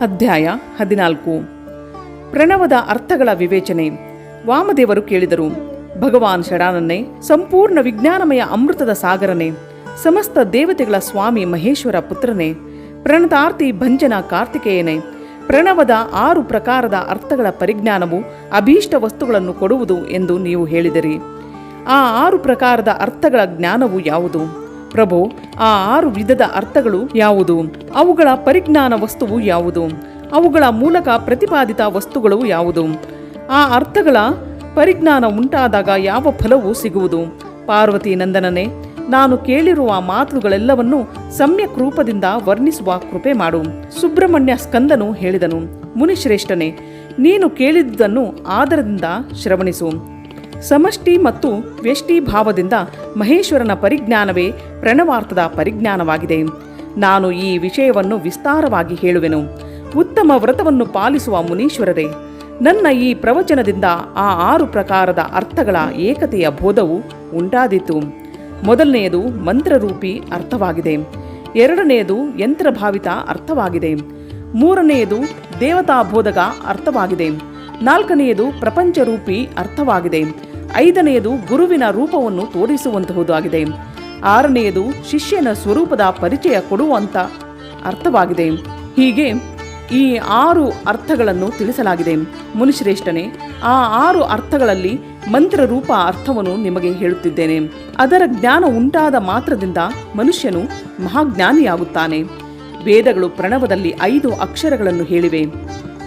ಅಧ್ಯಾಯ ಹದಿನಾಲ್ಕು. ಪ್ರಣವದ ಅರ್ಥಗಳ ವಿವೇಚನೆ. ವಾಮದೇವರು ಕೇಳಿದರು, ಭಗವಾನ್ ಷಡಾನನ್ನೇ, ಸಂಪೂರ್ಣ ವಿಜ್ಞಾನಮಯ ಅಮೃತದ ಸಾಗರನೇ, ಸಮಸ್ತ ದೇವತೆಗಳ ಸ್ವಾಮಿ ಮಹೇಶ್ವರ ಪುತ್ರನೇ, ಪ್ರಣತಾರ್ತಿ ಭಂಜನ ಕಾರ್ತಿಕೇಯನೇ, ಪ್ರಣವದ ಆರು ಪ್ರಕಾರದ ಅರ್ಥಗಳ ಪರಿಜ್ಞಾನವು ಅಭೀಷ್ಟ ವಸ್ತುಗಳನ್ನು ಕೊಡುವುದು ಎಂದು ನೀವು ಹೇಳಿದಿರಿ. ಆ ಆರು ಪ್ರಕಾರದ ಅರ್ಥಗಳ ಜ್ಞಾನವು ಯಾವುದು? ಪ್ರಭು, ಆ ಆರು ವಿಧದ ಅರ್ಥಗಳು ಯಾವುದು? ಅವುಗಳ ಪರಿಜ್ಞಾನ ವಸ್ತುವು ಯಾವುದು? ಅವುಗಳ ಮೂಲಕ ಪ್ರತಿಪಾದಿತ ವಸ್ತುಗಳು ಯಾವುದು? ಆ ಅರ್ಥಗಳ ಪರಿಜ್ಞಾನ ಉಂಟಾದಾಗ ಯಾವ ಫಲವೂ ಸಿಗುವುದು? ಪಾರ್ವತಿ ನಂದನನೇ, ನಾನು ಕೇಳಿರುವ ಮಾತುಗಳೆಲ್ಲವನ್ನೂ ಸಮ್ಯಕ್ ರೂಪದಿಂದ ವರ್ಣಿಸುವ ಕೃಪೆ ಮಾಡು. ಸುಬ್ರಹ್ಮಣ್ಯ ಸ್ಕಂದನು ಹೇಳಿದನು, ಮುನಿಶ್ರೇಷ್ಠನೇ, ನೀನು ಕೇಳಿದುದನ್ನು ಆದರದಿಂದ ಶ್ರವಣಿಸು. ಸಮಷ್ಟಿ ಮತ್ತು ವ್ಯಷ್ಟಿ ಭಾವದಿಂದ ಮಹೇಶ್ವರನ ಪರಿಜ್ಞಾನವೇ ಪ್ರಣವಾರ್ಥದ ಪರಿಜ್ಞಾನವಾಗಿದೆ. ನಾನು ಈ ವಿಷಯವನ್ನು ವಿಸ್ತಾರವಾಗಿ ಹೇಳುವೆನು. ಉತ್ತಮ ವ್ರತವನ್ನು ಪಾಲಿಸುವ ಮುನೀಶ್ವರರೇ, ನನ್ನ ಈ ಪ್ರವಚನದಿಂದ ಆ ಆರು ಪ್ರಕಾರದ ಅರ್ಥಗಳ ಏಕತೆಯ ಬೋಧವು ಉಂಟಾದೀತು. ಮೊದಲನೆಯದು ಮಂತ್ರರೂಪಿ ಅರ್ಥವಾಗಿದೆ. ಎರಡನೆಯದು ಯಂತ್ರಭಾವಿತ ಅರ್ಥವಾಗಿದೆ. ಮೂರನೆಯದು ದೇವತಾ ಬೋಧಕ ಅರ್ಥವಾಗಿದೆ. ನಾಲ್ಕನೆಯದು ಪ್ರಪಂಚರೂಪಿ ಅರ್ಥವಾಗಿದೆ. ಐದನೆಯದು ಗುರುವಿನ ರೂಪವನ್ನು ತೋರಿಸುವಂತಹುದಾಗಿದೆ. ಆರನೆಯದು ಶಿಷ್ಯನ ಸ್ವರೂಪದ ಪರಿಚಯ ಕೊಡುವಂತ ಅರ್ಥವಾಗಿದೆ. ಹೀಗೆ ಈ ಆರು ಅರ್ಥಗಳನ್ನು ತಿಳಿಸಲಾಗಿದೆ. ಮುನಿಶ್ರೇಷ್ಠನೇ, ಆ ಆರು ಅರ್ಥಗಳಲ್ಲಿ ಮಂತ್ರ ರೂಪ ಅರ್ಥವನ್ನು ನಿಮಗೆ ಹೇಳುತ್ತಿದ್ದೇನೆ. ಅದರ ಜ್ಞಾನ ಉಂಟಾದ ಮಾತ್ರದಿಂದ ಮನುಷ್ಯನು ಮಹಾಜ್ಞಾನಿಯಾಗುತ್ತಾನೆ. ವೇದಗಳು ಪ್ರಣವದಲ್ಲಿ ಐದು ಅಕ್ಷರಗಳನ್ನು ಹೇಳಿವೆ.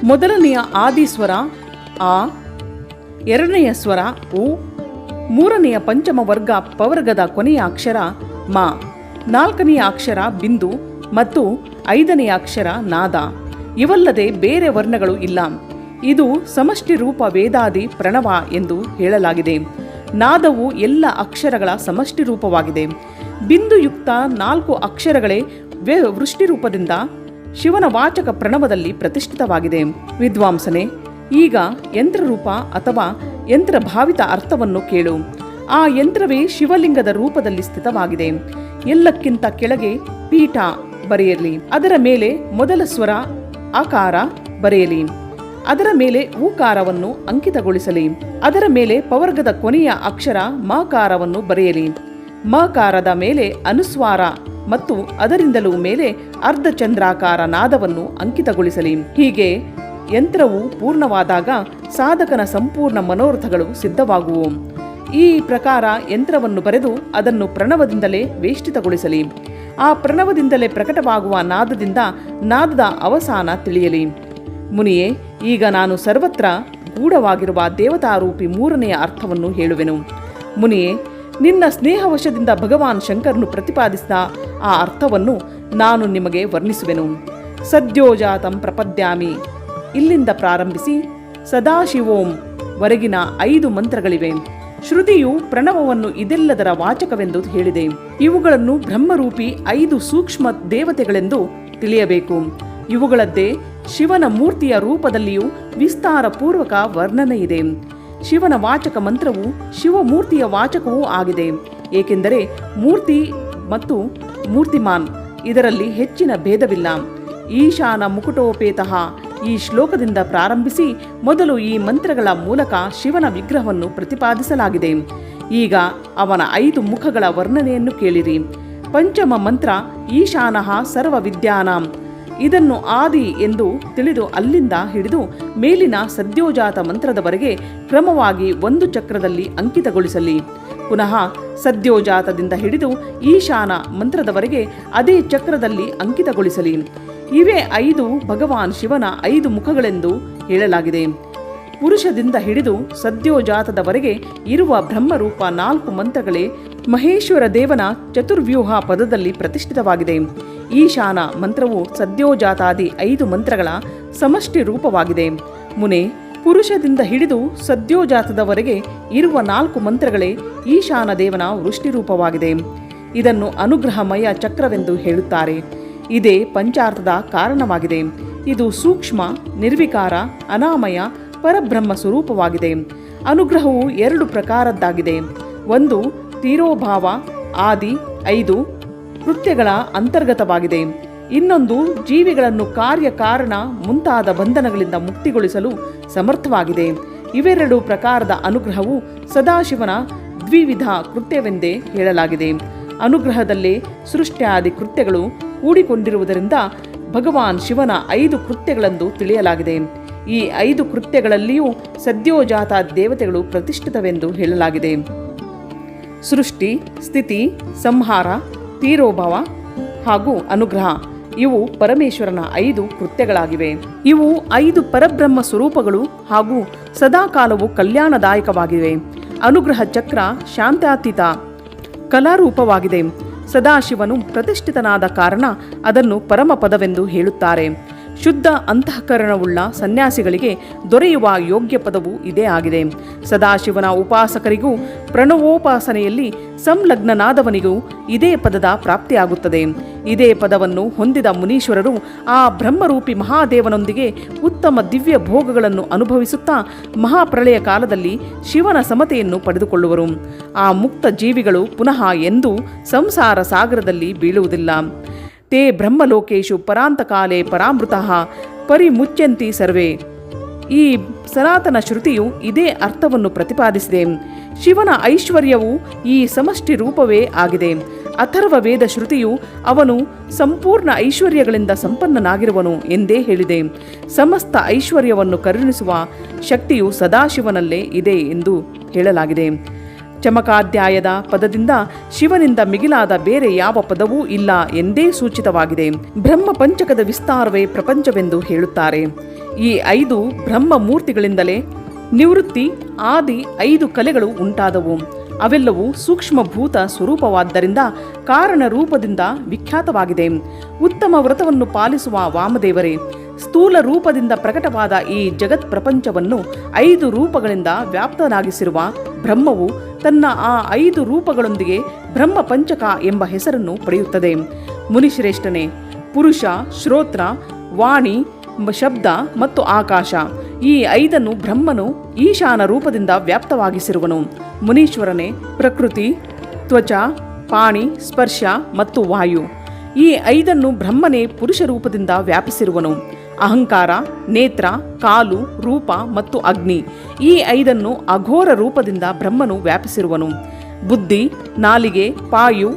ಮೊದಲನೆಯ ಆದಿಸ್ವರ ಆ ಎರಡನೆಯ ಸ್ವರ ಉ, ಮೂರನೆಯ ಪಂಚಮ ವರ್ಗ ಪವರ್ಗದ ಕೊನೆಯ ಅಕ್ಷರ ಮ, ನಾಲ್ಕನೆಯ ಅಕ್ಷರ ಬಿಂದು ಮತ್ತು ಐದನೆಯ ಅಕ್ಷರ ನಾದ. ಇವಲ್ಲದೆ ಬೇರೆ ವರ್ಣಗಳು ಇಲ್ಲ. ಇದು ಸಮಷ್ಟಿ ರೂಪ ವೇದಾದಿ ಪ್ರಣವ ಎಂದು ಹೇಳಲಾಗಿದೆ. ನಾದವು ಎಲ್ಲ ಅಕ್ಷರಗಳ ಸಮಷ್ಟಿ ರೂಪವಾಗಿದೆ. ಬಿಂದುಯುಕ್ತ ನಾಲ್ಕು ಅಕ್ಷರಗಳೇ ವೃಷ್ಟಿರೂಪದಿಂದ ವೃಷ್ಟಿ ರೂಪದಿಂದ ಶಿವನ ವಾಚಕ ಪ್ರಣವದಲ್ಲಿ ಪ್ರತಿಷ್ಠಿತವಾಗಿದೆ. ವಿದ್ವಾಂಸನೆ ಈಗ ಯಂತ್ರರೂಪ ಅಥವಾ ಯಂತ್ರಭಾವಿತ ಅರ್ಥವನ್ನು ಕೇಳು. ಆ ಯಂತ್ರವೇ ಶಿವಲಿಂಗದ ರೂಪದಲ್ಲಿ ಸ್ಥಿತವಾಗಿದೆ. ಎಲ್ಲಕ್ಕಿಂತ ಕೆಳಗೆ ಪೀಠ ಬರೆಯಲಿ. ಅದರ ಮೇಲೆ ಮೊದಲ ಸ್ವರ ಆಕಾರ ಬರೆಯಲಿ. ಅದರ ಮೇಲೆ ಊಕಾರವನ್ನು ಅಂಕಿತಗೊಳಿಸಲಿ. ಅದರ ಮೇಲೆ ಪವರ್ಗದ ಕೊನೆಯ ಅಕ್ಷರ ಮಕಾರವನ್ನು ಬರೆಯಲಿ. ಮಕಾರದ ಮೇಲೆ ಅನುಸ್ವಾರ ಮತ್ತು ಅದರಿಂದಲೂ ಮೇಲೆ ಅರ್ಧಚಂದ್ರಾಕಾರ ನಾದವನ್ನು ಅಂಕಿತಗೊಳಿಸಲಿ. ಹೀಗೆ ಯಂತ್ರವು ಪೂರ್ಣವಾದಾಗ ಸಾಧಕನ ಸಂಪೂರ್ಣ ಮನೋರಥಗಳು ಸಿದ್ಧವಾಗುವು. ಈ ಪ್ರಕಾರ ಯಂತ್ರವನ್ನು ಬರೆದು ಅದನ್ನು ಪ್ರಣವದಿಂದಲೇ ವೇಷ್ಟಿತಗೊಳಿಸಲಿ. ಆ ಪ್ರಣವದಿಂದಲೇ ಪ್ರಕಟವಾಗುವ ನಾದದಿಂದ ನಾದದ ಅವಸಾನ ತಿಳಿಯಲಿ. ಮುನಿಯೇ, ಈಗ ನಾನು ಸರ್ವತ್ರ ಗೂಢವಾಗಿರುವ ದೇವತಾರೂಪಿ ಮೂರನೆಯ ಅರ್ಥವನ್ನು ಹೇಳುವೆನು. ಮುನಿಯೇ, ನಿನ್ನ ಸ್ನೇಹವಶದಿಂದ ಭಗವಾನ್ ಶಂಕರನು ಪ್ರತಿಪಾದಿಸಿದ ಆ ಅರ್ಥವನ್ನು ನಾನು ನಿಮಗೆ ವರ್ಣಿಸುವೆನು. ಸದ್ಯೋಜಾತಂ ಪ್ರಪದ್ಯಾಮಿ. ಇಲ್ಲಿಂದ ಪ್ರಾರಂಭಿಸಿ ಸದಾಶಿವೋಂ ವರೆಗಿನ ಐದು ಮಂತ್ರಗಳಿವೆ. ಶ್ರುತಿಯು ಪ್ರಣವವನ್ನು ಇದೆಲ್ಲದರ ವಾಚಕವೆಂದು ಹೇಳಿದೆ. ಇವುಗಳನ್ನು ಬ್ರಹ್ಮರೂಪಿ ಐದು ಸೂಕ್ಷ್ಮ ದೇವತೆಗಳೆಂದು ತಿಳಿಯಬೇಕು. ಇವುಗಳದ್ದೇ ಶಿವನ ಮೂರ್ತಿಯ ರೂಪದಲ್ಲಿಯೂ ವಿಸ್ತಾರ ಪೂರ್ವಕ ವರ್ಣನೆ ಇದೆ. ಶಿವನ ವಾಚಕ ಮಂತ್ರವು ಶಿವಮೂರ್ತಿಯ ವಾಚಕವೂ ಆಗಿದೆ. ಏಕೆಂದರೆ ಮೂರ್ತಿ ಮತ್ತು ಮೂರ್ತಿಮಾನ್ ಇದರಲ್ಲಿ ಹೆಚ್ಚಿನ ಭೇದವಿಲ್ಲ. ಈಶಾನ ಮುಕುಟೋಪೇತಃ ಈ ಶ್ಲೋಕದಿಂದ ಪ್ರಾರಂಭಿಸಿ ಮೊದಲು ಈ ಮಂತ್ರಗಳ ಮೂಲಕ ಶಿವನ ವಿಗ್ರಹವನ್ನು ಪ್ರತಿಪಾದಿಸಲಾಗಿದೆ. ಈಗ ಅವನ ಐದು ಮುಖಗಳ ವರ್ಣನೆಯನ್ನು ಕೇಳಿರಿ. ಪಂಚಮ ಮಂತ್ರ ಈಶಾನಃ ಸರ್ವ ವಿದ್ಯಾನಾಂ ಇದನ್ನು ಆದಿ ಎಂದು ತಿಳಿದು ಅಲ್ಲಿಂದ ಹಿಡಿದು ಮೇಲಿನ ಸದ್ಯೋಜಾತ ಮಂತ್ರದವರೆಗೆ ಕ್ರಮವಾಗಿ ಒಂದು ಚಕ್ರದಲ್ಲಿ ಅಂಕಿತಗೊಳಿಸಲಿ. ಪುನಃ ಸದ್ಯೋಜಾತದಿಂದ ಹಿಡಿದು ಈಶಾನ ಮಂತ್ರದವರೆಗೆ ಅದೇ ಚಕ್ರದಲ್ಲಿ ಅಂಕಿತಗೊಳಿಸಲಿ. ಇವೇ ಐದು ಭಗವಾನ್ ಶಿವನ ಐದು ಮುಖಗಳೆಂದು ಹೇಳಲಾಗಿದೆ. ಪುರುಷದಿಂದ ಹಿಡಿದು ಸದ್ಯೋಜಾತದವರೆಗೆ ಇರುವ ಬ್ರಹ್ಮರೂಪ ನಾಲ್ಕು ಮಂತ್ರಗಳೇ ಮಹೇಶ್ವರ ದೇವನ ಚತುರ್ವ್ಯೂಹ ಪದದಲ್ಲಿ ಪ್ರತಿಷ್ಠಿತವಾಗಿದೆ. ಈಶಾನ ಮಂತ್ರವು ಸದ್ಯೋಜಾತಾದಿ ಐದು ಮಂತ್ರಗಳ ಸಮಷ್ಟಿ ರೂಪವಾಗಿದೆ. ಮುನೆ, ಪುರುಷದಿಂದ ಹಿಡಿದು ಸದ್ಯೋಜಾತದವರೆಗೆ ಇರುವ ನಾಲ್ಕು ಮಂತ್ರಗಳೇ ಈಶಾನ ದೇವನ ವೃಷ್ಟಿರೂಪವಾಗಿದೆ. ಇದನ್ನು ಅನುಗ್ರಹಮಯ ಚಕ್ರವೆಂದು ಹೇಳುತ್ತಾರೆ. ಇದೇ ಪಂಚಾರ್ಥದ ಕಾರಣವಾಗಿದೆ. ಇದು ಸೂಕ್ಷ್ಮ, ನಿರ್ವಿಕಾರ, ಅನಾಮಯ, ಪರಬ್ರಹ್ಮ ಸ್ವರೂಪವಾಗಿದೆ. ಅನುಗ್ರಹವು ಎರಡು ಪ್ರಕಾರದ್ದಾಗಿದೆ. ಒಂದು, ತೀರೋಭಾವ, ಆದಿ, ಐದು, ಕೃತ್ಯಗಳ ಅಂತರ್ಗತವಾಗಿದೆ. ಇನ್ನೊಂದು, ಜೀವಿಗಳನ್ನು ಕಾರ್ಯಕಾರಣ ಮುಂತಾದ ಬಂಧನಗಳಿಂದ ಮುಕ್ತಿಗೊಳಿಸಲು ಸಮರ್ಥವಾಗಿದೆ. ಇವೆರಡು ಪ್ರಕಾರದ ಅನುಗ್ರಹವು ಸದಾಶಿವನ ದ್ವಿವಿಧ ಕೃತ್ಯವೆಂದೇ ಹೇಳಲಾಗಿದೆ. ಅನುಗ್ರಹದಲ್ಲೇ ಸೃಷ್ಟ್ಯಾದಿ ಕೃತ್ಯಗಳು ಕೂಡಿಕೊಂಡಿರುವುದರಿಂದ ಭಗವಾನ್ ಶಿವನ ಐದು ಕೃತ್ಯಗಳೆಂದು ತಿಳಿಯಲಾಗಿದೆ. ಈ ಐದು ಕೃತ್ಯಗಳಲ್ಲಿಯೂ ಸದ್ಯೋಜಾತ ದೇವತೆಗಳು ಪ್ರತಿಷ್ಠಿತವೆಂದು ಹೇಳಲಾಗಿದೆ. ಸೃಷ್ಟಿ, ಸ್ಥಿತಿ, ಸಂಹಾರ, ತೀರೋಭವ ಹಾಗೂ ಅನುಗ್ರಹ ಇವು ಪರಮೇಶ್ವರನ ಐದು ಕೃತ್ಯಗಳಾಗಿವೆ. ಇವು ಐದು ಪರಬ್ರಹ್ಮ ಸ್ವರೂಪಗಳು ಹಾಗೂ ಸದಾಕಾಲವು ಕಲ್ಯಾಣದಾಯಕವಾಗಿವೆ. ಅನುಗ್ರಹ ಚಕ್ರ ಶಾಂತಾತೀತ ಕಲಾರೂಪವಾಗಿದೆ. ಸದಾಶಿವನು ಪ್ರತಿಷ್ಠಿತನಾದ ಕಾರಣ ಅದನ್ನು ಪರಮಪದವೆಂದು ಹೇಳುತ್ತಾರೆ. ಶುದ್ಧ ಅಂತಃಕರಣವುಳ್ಳ ಸನ್ಯಾಸಿಗಳಿಗೆ ದೊರೆಯುವ ಯೋಗ್ಯ ಪದವು ಇದೇ ಆಗಿದೆ. ಸದಾಶಿವನ ಉಪಾಸಕರಿಗೂ ಪ್ರಣವೋಪಾಸನೆಯಲ್ಲಿ ಸಂಲಗ್ನನಾದವನಿಗೂ ಇದೇ ಪದದ ಪ್ರಾಪ್ತಿಯಾಗುತ್ತದೆ. ಇದೇ ಪದವನ್ನು ಹೊಂದಿದ ಮುನೀಶ್ವರರು ಆ ಬ್ರಹ್ಮರೂಪಿ ಮಹಾದೇವನೊಂದಿಗೆ ಉತ್ತಮ ದಿವ್ಯ ಭೋಗಗಳನ್ನು ಅನುಭವಿಸುತ್ತಾ ಮಹಾಪ್ರಳಯ ಕಾಲದಲ್ಲಿ ಶಿವನ ಸಮತೆಯನ್ನು ಪಡೆದುಕೊಳ್ಳುವರು. ಆ ಮುಕ್ತ ಜೀವಿಗಳು ಪುನಃ ಎಂದೂ ಸಂಸಾರ ಸಾಗರದಲ್ಲಿ ಬೀಳುವುದಿಲ್ಲ. ತೇ ಬ್ರಹ್ಮಲೋಕೇಶು ಪರಾಂತಕಾಲೇ ಪರಾಮೃತಃ ಪರಿಮುಚ್ಯಂತಿ ಸರ್ವೇ ಈ ಸನಾತನ ಶ್ರುತಿಯು ಇದೇ ಅರ್ಥವನ್ನು ಪ್ರತಿಪಾದಿಸಿದೆ. ಶಿವನ ಐಶ್ವರ್ಯವು ಈ ಸಮಷ್ಟಿ ರೂಪವೇ ಆಗಿದೆ. ಅಥರ್ವ ವೇದ ಶ್ರುತಿಯು ಅವನು ಸಂಪೂರ್ಣ ಐಶ್ವರ್ಯಗಳಿಂದ ಸಂಪನ್ನನಾಗಿರುವನು ಎಂದೇ ಹೇಳಿದೆ. ಸಮಸ್ತ ಐಶ್ವರ್ಯವನ್ನು ಕರುಣಿಸುವ ಶಕ್ತಿಯು ಸದಾಶಿವನಲ್ಲೇ ಇದೆ ಎಂದು ಹೇಳಲಾಗಿದೆ. ಚಮಕಾಧ್ಯಾಯದ ಪದದಿಂದ ಶಿವನಿಂದ ಮಿಗಿಲಾದ ಬೇರೆ ಯಾವ ಪದವೂ ಇಲ್ಲ ಎಂದೇ ಸೂಚಿತವಾಗಿದೆ. ಬ್ರಹ್ಮ ಪಂಚಕದ ವಿಸ್ತಾರವೇ ಪ್ರಪಂಚವೆಂದು ಹೇಳುತ್ತಾರೆ. ಈ ಐದು ಬ್ರಹ್ಮ ಮೂರ್ತಿಗಳಿಂದಲೇ ನಿವೃತ್ತಿ, ಆದಿ ಐದು ಕಲೆಗಳು ಉಂಟಾದವು. ಅವೆಲ್ಲವೂ ಸೂಕ್ಷ್ಮಭೂತ ಸ್ವರೂಪವಾದ್ದರಿಂದ ಕಾರಣ ರೂಪದಿಂದ ವಿಖ್ಯಾತವಾಗಿದೆ. ಉತ್ತಮ ವ್ರತವನ್ನು ಪಾಲಿಸುವ ವಾಮದೇವರೇ, ಸ್ಥೂಲ ರೂಪದಿಂದ ಪ್ರಕಟವಾದ ಈ ಜಗತ್ ಪ್ರಪಂಚವನ್ನು ಐದು ರೂಪಗಳಿಂದ ವ್ಯಾಪ್ತನಾಗಿಸಿರುವ ಬ್ರಹ್ಮವು ತನ್ನ ಆ ಐದು ರೂಪಗಳೊಂದಿಗೆ ಬ್ರಹ್ಮ ಪಂಚಕ ಎಂಬ ಹೆಸರನ್ನು ಪಡೆಯುತ್ತದೆ. ಮುನಿಶ್ರೇಷ್ಠನೇ, ಪುರುಷ, ಶ್ರೋತ್ರ, ವಾಣಿ, ಶಬ್ದ ಮತ್ತು ಆಕಾಶ ಈ ಐದನ್ನು ಬ್ರಹ್ಮನು ಈಶಾನ ರೂಪದಿಂದ ವ್ಯಾಪ್ತವಾಗಿಸಿರುವನು. ಮುನೀಶ್ವರನೇ, ಪ್ರಕೃತಿ, ತ್ವಚ, ಪಾಣಿ, ಸ್ಪರ್ಶ ಮತ್ತು ವಾಯು ಈ ಐದನ್ನು ಬ್ರಹ್ಮನೇ ಪುರುಷ ರೂಪದಿಂದ ವ್ಯಾಪಿಸಿರುವನು. ಅಹಂಕಾರ, ನೇತ್ರ, ಕಾಲು, ರೂಪ ಮತ್ತು ಅಗ್ನಿ. ಈ ಐದನ್ನು ಅಘೋರ ರೂಪದಿಂದ ಬ್ರಹ್ಮನು ವ್ಯಾಪಿಸಿರುವನು. ಬುದ್ಧಿ, ನಾಲಿಗೆ, ಪಾಯು,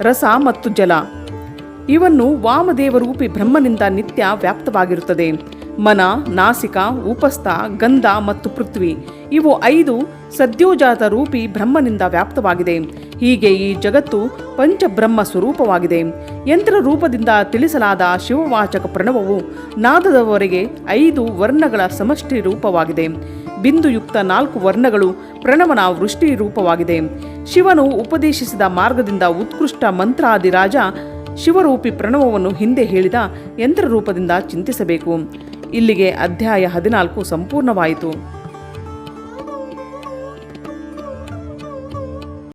ರಸ ಮತ್ತು ಜಲ. ಇವನ್ನು ವಾಮದೇವರೂಪಿ ಬ್ರಹ್ಮನಿಂದ ನಿತ್ಯ ವ್ಯಾಪ್ತವಾಗಿರುತ್ತದೆ. ಮನ, ನಾಸಿಕ, ಉಪಸ್ಥ, ಗಂಧ ಮತ್ತು ಪೃಥ್ವಿ. ಇವು ಐದು ಸದ್ಯೋಜಾತ ರೂಪಿ ಬ್ರಹ್ಮನಿಂದ ವ್ಯಾಪ್ತವಾಗಿದೆ. ಹೀಗೆ ಈ ಜಗತ್ತು ಪಂಚಬ್ರಹ್ಮ ಸ್ವರೂಪವಾಗಿದೆ. ಯಂತ್ರ ರೂಪದಿಂದ ತಿಳಿಸಲಾದ ಶಿವವಾಚಕ ಪ್ರಣವವು ನಾದದವರೆಗೆ ಐದು ವರ್ಣಗಳ ಸಮಷ್ಟಿ ರೂಪವಾಗಿದೆ. ಬಿಂದುಯುಕ್ತ ನಾಲ್ಕು ವರ್ಣಗಳು ಪ್ರಣವನ ವೃಷ್ಟಿ ರೂಪವಾಗಿದೆ. ಶಿವನು ಉಪದೇಶಿಸಿದ ಮಾರ್ಗದಿಂದ ಉತ್ಕೃಷ್ಟ ಮಂತ್ರಾದಿರಾಜ ಶಿವರೂಪಿ ಪ್ರಣವವನ್ನು ಹಿಂದೆ ಹೇಳಿದ ಯಂತ್ರ ರೂಪದಿಂದ ಚಿಂತಿಸಬೇಕು. ಇಲ್ಲಿಗೆ ಅಧ್ಯಾಯ ಹದಿನಾಲ್ಕು ಸಂಪೂರ್ಣವಾಯಿತು.